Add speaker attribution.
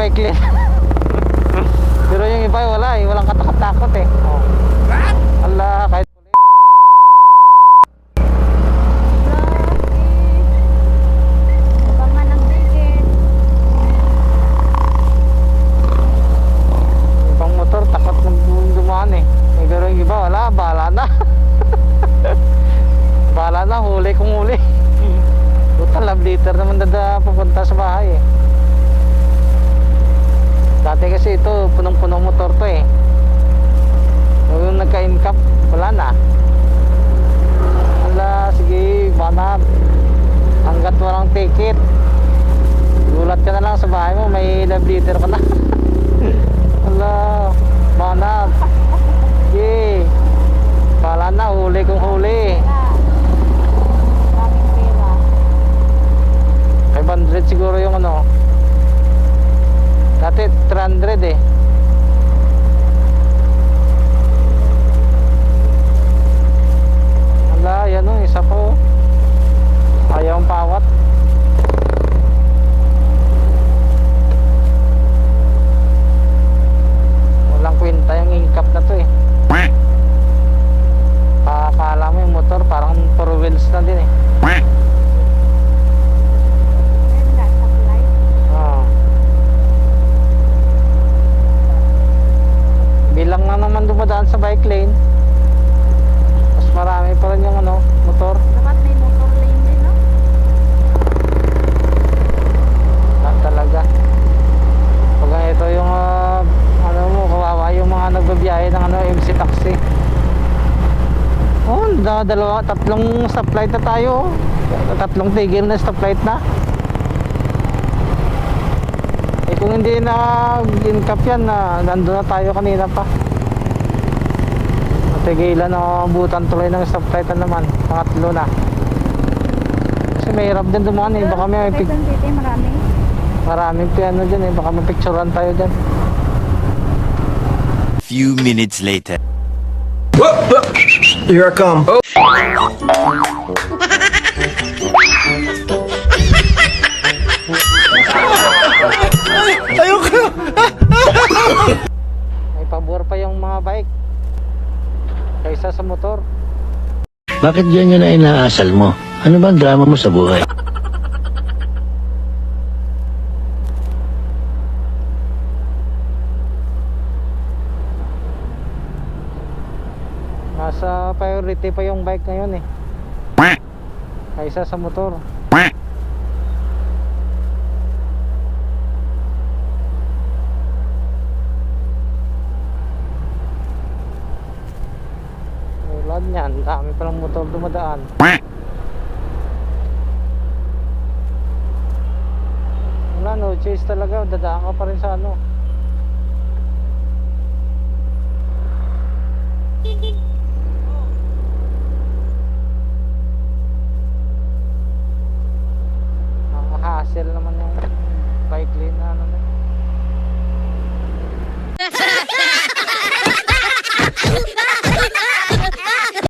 Speaker 1: bike. Pero yung iba wala eh, walang katakot-takot eh. Oh. Ala, kahit ulit. Ibang motor, takot ng magdumaan eh. eh. Pero yung iba wala, bahala na. bahala na, huli kung huli. Total, love later naman dada pupunta sa bahay eh kasi ito punong-punong motor to eh. So, yung nagka-incap, wala na. Ala, sige, banat. Hanggat walang ticket. Gulat ka na lang sa bahay mo, may love leader ka na. Ala, banat. Sige. Pala na, huli kong huli.
Speaker 2: Maraming pera.
Speaker 1: 500 siguro yung ano. Dati 300 eh. Wala, yan o, isa po. Ayaw ang pawat. Walang kwenta yung incap na to eh. Pakakala mo yung motor parang four wheels na din eh.
Speaker 2: Ayun nga, supply.
Speaker 1: Oo. Bilang nga naman dumadaan sa bike lane, mas marami pa rin yung ano, motor.
Speaker 2: Dapat may motor lane din, no?
Speaker 1: Lahat talaga. Pag ito yung ah, ano mo, kawawa yung mga nagbabiyahe ng ano, MC taxi. Da, dalawa, tatlong stoplight na tayo. Tatlong tigil na stoplight na. Eh kung hindi na incap yan, na nandun na tayo kanina pa. Natigilan na butan tuloy ng stoplight na naman. Pangatlo na. Kasi mahirap din dumaan eh. Baka may pic-
Speaker 2: marami.
Speaker 1: maraming piano dyan eh. Baka mapicturean tayo dyan.
Speaker 3: Few minutes later. Here
Speaker 4: I come.
Speaker 1: May pabor pa yung mga bike. Kaysa sa motor.
Speaker 5: Bakit ganyan na inaasal mo? Ano bang drama mo sa buhay?
Speaker 1: Nasa priority pa yung bike ngayon eh. Kaysa sa motor. Ulad niyan, dami palang motor dumadaan. Wala no, chase talaga, dadaan ka pa rin sa ano.